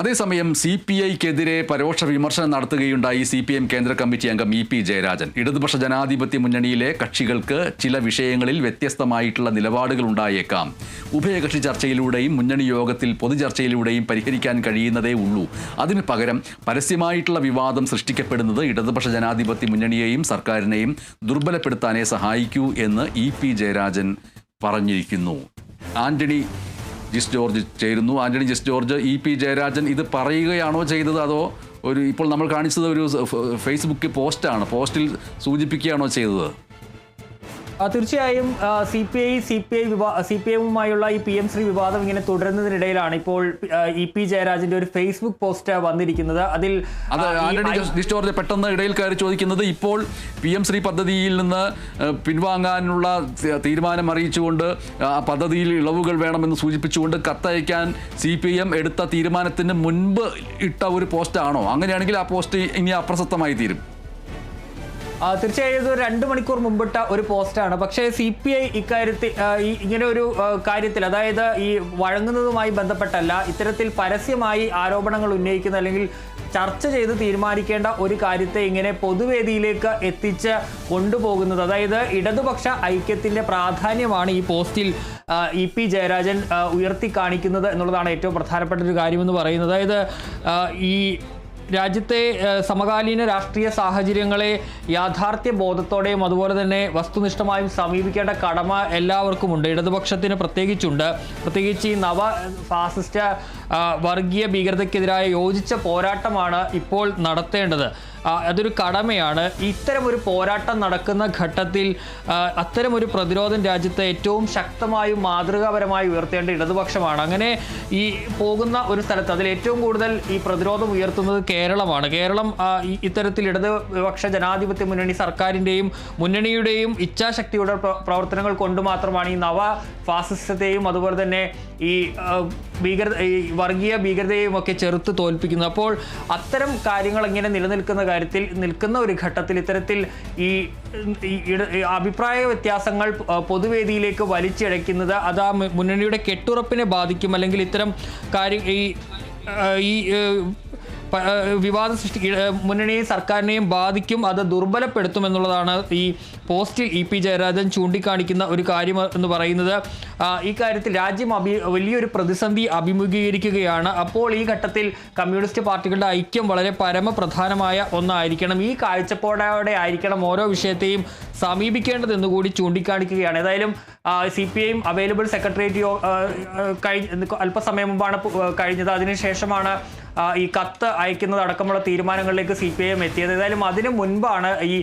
അതേസമയം C P ഐക്കെതിരെ പരോക്ഷ വിമർശനം നടത്തുകയുണ്ടായി സി പി എം കേന്ദ്ര കമ്മിറ്റി അംഗം ഇ പി ജയരാജൻ. ഇടതുപക്ഷ ജനാധിപത്യ മുന്നണിയിലെ കക്ഷികൾക്ക് ചില വിഷയങ്ങളിൽ വ്യത്യസ്തമായിട്ടുള്ള നിലപാടുകൾ ഉണ്ടായേക്കാം. ഉഭയകക്ഷി ചർച്ചയിലൂടെയും മുന്നണി യോഗത്തിൽ പൊതുചർച്ചയിലൂടെയും പരിഹരിക്കാൻ കഴിയുന്നതേ ഉള്ളൂ. അതിന് പകരം പരസ്യമായിട്ടുള്ള വിവാദം സൃഷ്ടിക്കപ്പെടുന്നത് ഇടതുപക്ഷ ജനാധിപത്യ മുന്നണിയെയും സർക്കാരിനെയും ദുർബലപ്പെടുത്താനേ സഹായിക്കൂ എന്ന് ഇ പി ജയരാജൻ പറഞ്ഞിരിക്കുന്നു. ആന്റണി ജിസ് ജോർജ് ചേരുന്നു. ആന്റണി ജിസ് ജോർജ് ഇ പി ജയരാജൻ ഇത് പറയുകയാണോ ചെയ്തത് അതോ ഒരു ഇപ്പോൾ നമ്മൾ കാണിച്ചത് ഒരു ഫേസ്ബുക്ക് പോസ്റ്റാണ്. പോസ്റ്റിൽ സൂചിപ്പിക്കുകയാണോ ചെയ്തത്? തീർച്ചയായും C P I C P I വിവാ C P എമ്മുമായുള്ള ഈ പി എം ശ്രീ വിവാദം ഇങ്ങനെ തുടരുന്നതിനിടയിലാണ് ഇപ്പോൾ ഇ പി ജയരാജന്റെ ഒരു ഫേസ്ബുക്ക് പോസ്റ്റ് വന്നിരിക്കുന്നത്. അതിൽ പെട്ടെന്ന് ഇടയിൽ കയറി ചോദിക്കുന്നത് ഇപ്പോൾ പി എം ശ്രീ പദ്ധതിയിൽ നിന്ന് പിൻവാങ്ങാനുള്ള തീരുമാനം അറിയിച്ചുകൊണ്ട് ആ പദ്ധതിയിൽ ഇളവുകൾ വേണമെന്ന് സൂചിപ്പിച്ചുകൊണ്ട് കത്തയക്കാൻ സി പി എം എടുത്ത തീരുമാനത്തിന് മുൻപ് ഇട്ട ഒരു പോസ്റ്റാണോ? അങ്ങനെയാണെങ്കിൽ ആ പോസ്റ്റ് ഇനി അപ്രസക്തമായി തീരും. തീർച്ചയായും ഇത് രണ്ട് മണിക്കൂർ മുമ്പിട്ട ഒരു പോസ്റ്റാണ്. പക്ഷേ സി പി ഐ ഇക്കാര്യത്തിൽ ഇങ്ങനെ ഒരു കാര്യത്തിൽ അതായത് ഈ വഴങ്ങുന്നതുമായി ബന്ധപ്പെട്ടല്ല ഇത്തരത്തിൽ പരസ്യമായി ആരോപണങ്ങൾ ഉന്നയിക്കുന്ന അല്ലെങ്കിൽ ചർച്ച ചെയ്ത് തീരുമാനിക്കേണ്ട ഒരു കാര്യത്തെ ഇങ്ങനെ പൊതുവേദിയിലേക്ക് എത്തിച്ച് കൊണ്ടുപോകുന്നത്. അതായത് ഇടതുപക്ഷ ഐക്യത്തിന്റെ പ്രാധാന്യമാണ് ഈ പോസ്റ്റിൽ ഇ പി ജയരാജൻ ഉയർത്തി കാണിക്കുന്നത് എന്നുള്ളതാണ് ഏറ്റവും പ്രധാനപ്പെട്ട ഒരു കാര്യമെന്ന് പറയുന്നത്. അതായത് ഈ രാജ്യത്തെ സമകാലീന രാഷ്ട്രീയ സാഹചര്യങ്ങളെ യാഥാർത്ഥ്യ ബോധത്തോടെയും അതുപോലെ തന്നെ വസ്തുനിഷ്ഠമായും സമീപിക്കേണ്ട കടമ എല്ലാവർക്കുമുണ്ട്. ഇടതുപക്ഷത്തിന് പ്രത്യേകിച്ചുണ്ട്. പ്രത്യേകിച്ച് ഈ നവ ഫാസിസ്റ്റ് വർഗീയ ഭീകരതയ്ക്കെതിരായ യോജിച്ച പോരാട്ടമാണ് ഇപ്പോൾ നടത്തേണ്ടത്. അതൊരു കടമയാണ്. ഇത്തരമൊരു പോരാട്ടം നടക്കുന്ന ഘട്ടത്തിൽ അത്തരമൊരു പ്രതിരോധം രാജ്യത്തെ ഏറ്റവും ശക്തമായും മാതൃകാപരമായി ഉയർത്തേണ്ട ഇടതുപക്ഷമാണ്. അങ്ങനെ ഈ പോകുന്ന ഒരു സ്ഥലത്ത് അതിൽ ഏറ്റവും കൂടുതൽ ഈ പ്രതിരോധം ഉയർത്തുന്നത് കേരളമാണ്. കേരളം ഇത്തരത്തിൽ ഇടതുപക്ഷ ജനാധിപത്യ മുന്നണി സർക്കാരിന്റെയും മുന്നണിയുടെയും ഇച്ഛാശക്തിയുടെ പ്രവർത്തനങ്ങൾ കൊണ്ട് മാത്രമാണ് ഈ നവ ഫാസിസത്തെയും അതുപോലെ തന്നെ ഈ ഭീകര ഈ വർഗീയ ഭീകരതയെയും ഒക്കെ ചെറുത്ത് തോൽപ്പിക്കുന്നത്. അപ്പോൾ അത്തരം കാര്യങ്ങൾ ഇങ്ങനെ നിലനിൽക്കുന്ന കാര്യത്തിൽ നിൽക്കുന്ന ഒരു ഘട്ടത്തിൽ ഇത്തരത്തിൽ ഈ അഭിപ്രായ വ്യത്യാസങ്ങൾ പൊതുവേദിയിലേക്ക് വലിച്ചിഴയ്ക്കുന്നത് അത് ആ മുന്നണിയുടെ കെട്ടുറപ്പിനെ ബാധിക്കും. അല്ലെങ്കിൽ ഇത്തരം കാര്യം ഈ ഈ വിവാദം സൃഷ്ടി മുന്നണിയെയും സർക്കാരിനെയും ബാധിക്കും അത് ദുർബലപ്പെടുത്തും എന്നുള്ളതാണ് ഈ പോസ്റ്റിൽ ഇ പി ജയരാജൻ ചൂണ്ടിക്കാണിക്കുന്ന ഒരു കാര്യം എന്ന് പറയുന്നത്. ഈ കാര്യത്തിൽ രാജ്യം അഭി വലിയൊരു പ്രതിസന്ധി അഭിമുഖീകരിക്കുകയാണ്. അപ്പോൾ ഈ ഘട്ടത്തിൽ കമ്മ്യൂണിസ്റ്റ് പാർട്ടികളുടെ ഐക്യം വളരെ പരമപ്രധാനമായ ഒന്നായിരിക്കണം. ഈ കാഴ്ചപ്പാടോടെ ആയിരിക്കണം ഓരോ വിഷയത്തെയും സമീപിക്കേണ്ടതെന്ന് കൂടി ചൂണ്ടിക്കാണിക്കുകയാണ്. ഏതായാലും സി പി ഐയും അവൈലബിൾ സെക്രട്ടേറിയറ്റ് കഴിഞ്ഞ അല്പസമയം മുമ്പാണ് കഴിഞ്ഞത്. അതിനുശേഷമാണ് ഈ കത്ത് അയക്കുന്നത് അടക്കമുള്ള തീരുമാനങ്ങളിലേക്ക് സി പി ഐ എം എത്തിയത്. ഏതായാലും അതിനു മുൻപാണ് ഈ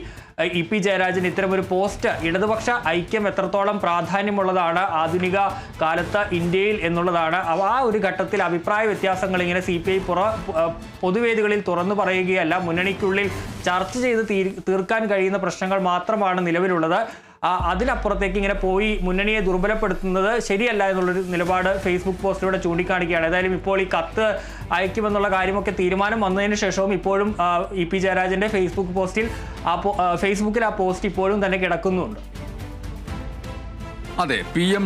ഇ പി ജയരാജൻ ഇത്തരമൊരു പോസ്റ്റ് ഇടതുപക്ഷ ഐക്യം എത്രത്തോളം പ്രാധാന്യമുള്ളതാണ് ആധുനിക കാലത്ത് ഇന്ത്യയിൽ എന്നുള്ളതാണ്. ആ ഒരു ഘട്ടത്തിൽ അഭിപ്രായ വ്യത്യാസങ്ങൾ ഇങ്ങനെ സി പി ഐ പുറ പൊതുവേദികളിൽ തുറന്നു പറയുകയല്ല മുന്നണിക്കുള്ളിൽ ചർച്ച ചെയ്ത് തീർക്കാൻ കഴിയുന്ന പ്രശ്നങ്ങൾ മാത്രമാണ് നിലവിലുള്ളത്. അതിനപ്പുറത്തേക്ക് ഇങ്ങനെ പോയി മുന്നണിയെ ദുർബലപ്പെടുത്തുന്നത് ശരിയല്ല എന്നുള്ളൊരു നിലപാട് ഫേസ്ബുക്ക് പോസ്റ്റിലൂടെ ചൂണ്ടിക്കാണിക്കുകയാണ്. ഏതായാലും ഇപ്പോൾ ഈ കത്ത് അയക്കുമെന്നുള്ള കാര്യമൊക്കെ തീരുമാനം വന്നതിന് ശേഷവും ഇപ്പോഴും ഇ പി ജയരാജന്റെ ഫേസ്ബുക്ക് പോസ്റ്റിൽ ആ, ഫേസ്ബുക്കിൽ ആ പോസ്റ്റ് ഇപ്പോഴും തന്നെ കിടക്കുന്നുണ്ട്. അതെ പി എം